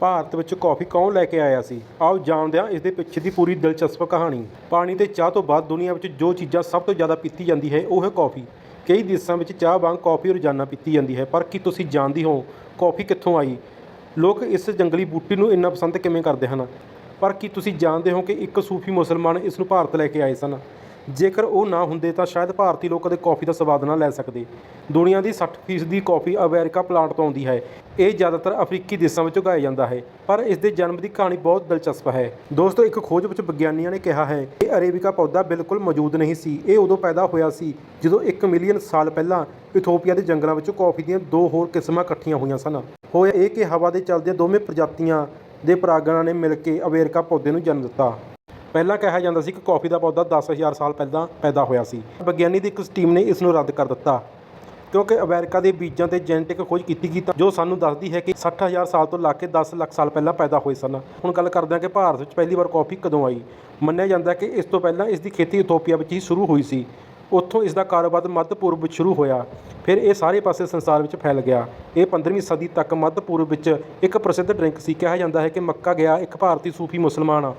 ਭਾਰਤ ਵਿੱਚ ਕੌਫੀ ਕੌਣ ਲੈ ਕੇ ਆਇਆ ਸੀ? ਆਓ ਜਾਣਦੇ ਹਾਂ ਇਸ ਦੇ ਪਿੱਛੇ ਦੀ ਪੂਰੀ ਦਿਲਚਸਪ ਕਹਾਣੀ। ਪਾਣੀ ਤੇ ਚਾਹ ਤੋਂ ਬਾਅਦ ਦੁਨੀਆ ਵਿੱਚ ਜੋ ਚੀਜ਼ਾਂ ਸਭ ਤੋਂ ਜ਼ਿਆਦਾ ਪੀਤੀ ਜਾਂਦੀ ਹੈ, ਉਹ ਹੈ ਕੌਫੀ। ਕਈ ਦੇਸ਼ਾਂ ਵਿੱਚ ਚਾਹ ਵਾਂਗ ਕੌਫੀ ਰੋਜ਼ਾਨਾ ਪੀਤੀ ਜਾਂਦੀ ਹੈ, ਪਰ ਕੀ ਤੁਸੀਂ ਜਾਣਦੇ ਹੋ ਕੌਫੀ ਕਿੱਥੋਂ ਆਈ? ਲੋਕ ਇਸ ਜੰਗਲੀ ਬੂਟੀ ਨੂੰ ਇੰਨਾ ਪਸੰਦ ਕਿਵੇਂ ਕਰਦੇ ਹਨ? ਪਰ ਕੀ ਤੁਸੀਂ ਜਾਣਦੇ ਹੋ ਕਿ ਇੱਕ ਸੂਫੀ ਮੁਸਲਮਾਨ ਇਸ ਨੂੰ ਭਾਰਤ ਲੈ ਕੇ ਆਏ ਸਨ? ਜੇਕਰ ਉਹ ਨਾ ਹੁੰਦੇ ਤਾਂ ਸ਼ਾਇਦ ਭਾਰਤੀ ਲੋਕ ਕਦੇ ਕੌਫੀ ਦਾ ਸਵਾਦ ਨਾ ਲੈ ਸਕਦੇ। ਦੁਨੀਆ ਦੀ 60% ਦੀ ਕੌਫੀ ਅਮਰੀਕਾ ਪਲਾਂਟ ਤੋਂ ਆਉਂਦੀ ਹੈ। ਇਹ ਜ਼ਿਆਦਾਤਰ ਅਫਰੀਕੀ ਦੇਸ਼ਾਂ ਵਿੱਚ ਉਗਾਇਆ ਜਾਂਦਾ ਹੈ, ਪਰ ਇਸ ਦੇ ਜਨਮ ਦੀ ਕਹਾਣੀ ਬਹੁਤ ਦਿਲਚਸਪ ਹੈ। ਦੋਸਤੋ, ਇੱਕ ਖੋਜ ਵਿੱਚ ਵਿਗਿਆਨੀਆਂ ਨੇ ਕਿਹਾ ਹੈ ਕਿ ਅਰੇਬਿਕਾ ਪੌਦਾ ਬਿਲਕੁਲ ਮੌਜੂਦ ਨਹੀਂ ਸੀ। ਇਹ ਉਦੋਂ ਪੈਦਾ ਹੋਇਆ ਸੀ ਜਦੋਂ 1 ਮਿਲੀਅਨ ਸਾਲ ਪਹਿਲਾਂ ਇਥੋਪੀਆ ਦੇ ਜੰਗਲਾਂ ਵਿੱਚੋਂ ਕੌਫੀ ਦੀਆਂ ਦੋ ਹੋਰ ਕਿਸਮਾਂ ਇਕੱਠੀਆਂ ਹੋਈਆਂ ਸਨ। ਹੋਇਆ ਇਹ ਕਿ ਹਵਾ ਦੇ ਚੱਲਦੇ ਦੋਵੇਂ ਪ੍ਰਜਾਤੀਆਂ ਦੇ ਪਰਾਗਣਾਂ ਨੇ ਮਿਲ ਕੇ ਅਮਰੀਕਾ ਪੌਦੇ ਨੂੰ ਜਨਮ ਦਿੱਤਾ। ਪਹਿਲਾਂ ਕਿਹਾ ਜਾਂਦਾ ਸੀ ਕਿ ਕੌਫੀ ਦਾ ਪੌਦਾ 10000 ਸਾਲ ਪਹਿਲਾਂ ਪੈਦਾ ਹੋਇਆ ਸੀ। ਵਿਗਿਆਨੀ ਦੀ ਇੱਕ ਟੀਮ ਨੇ ਇਸ ਨੂੰ ਰੱਦ ਕਰ ਦਿੱਤਾ। ਕਿਉਂਕਿ ਅਮਰੀਕਾ ਦੇ ਬੀਜਾਂ ਤੇ ਜੈਨੇਟਿਕ ਖੋਜ ਕੀਤੀ ਗਈ ਤਾਂ ਜੋ ਸਾਨੂੰ ਦੱਸਦੀ ਹੈ ਕਿ 60000 ਸਾਲ ਤੋਂ ਲਾ ਕੇ 10 ਲੱਖ ਸਾਲ ਪਹਿਲਾਂ ਪੈਦਾ ਹੋਏ ਸਨ। ਹੁਣ ਗੱਲ ਕਰਦੇ ਹਾਂ ਕਿ ਭਾਰਤ ਵਿੱਚ ਪਹਿਲੀ ਵਾਰ ਕੌਫੀ ਕਦੋਂ ਆਈ? ਮੰਨਿਆ ਜਾਂਦਾ ਕਿ ਇਸ ਤੋਂ ਪਹਿਲਾਂ ਇਸ ਦੀ ਖੇਤੀ ਇਥੋਪੀਆ ਵਿੱਚ ਹੀ ਸ਼ੁਰੂ ਹੋਈ ਸੀ। ਉੱਥੋਂ ਇਸ ਦਾ ਕਾਰੋਬਾਰ ਮੱਧ ਪੂਰਬ ਵਿੱਚ ਸ਼ੁਰੂ ਹੋਇਆ। ਫਿਰ ਇਹ ਸਾਰੇ ਪਾਸੇ ਸੰਸਾਰ ਵਿੱਚ ਫੈਲ ਗਿਆ। ਇਹ 15ਵੀਂ ਸਦੀ ਤੱਕ ਮੱਧ ਪੂਰਬ ਵਿੱਚ ਇੱਕ ਪ੍ਰਸਿੱਧ ਡਰਿੰਕ ਸੀ। ਕਿਹਾ ਜਾਂਦਾ ਹੈ ਕਿ ਮੱਕਾ ਗਿਆ ਇੱਕ ਭਾਰਤੀ ਸੂਫੀ ਮੁਸਲਮਾਨ।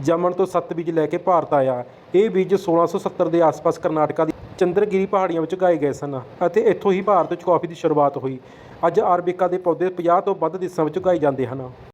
ਜਮਨ ਤੋਂ ਸੱਤ ਬੀਜ ਲੈ ਕੇ ਭਾਰਤ ਆਇਆ। ਇਹ ਬੀਜ 1670 ਦੇ ਆਸ-ਪਾਸ ਕਰਨਾਟਕਾ ਦੀ ਚੰਦਰਗਿਰੀ ਪਹਾੜੀਆਂ ਵਿੱਚ ਉਗਾਏ ਗਏ ਸਨ ਅਤੇ ਇੱਥੋਂ ਹੀ ਭਾਰਤ ਵਿੱਚ ਕੌਫੀ ਦੀ ਸ਼ੁਰੂਆਤ ਹੋਈ। ਅੱਜ ਅਰਬਿਕਾ ਦੇ ਪੌਦੇ 50 ਤੋਂ ਵੱਧ ਦੇਸ਼ਾਂ ਵਿੱਚ ਉਗਾਏ ਜਾਂਦੇ ਹਨ।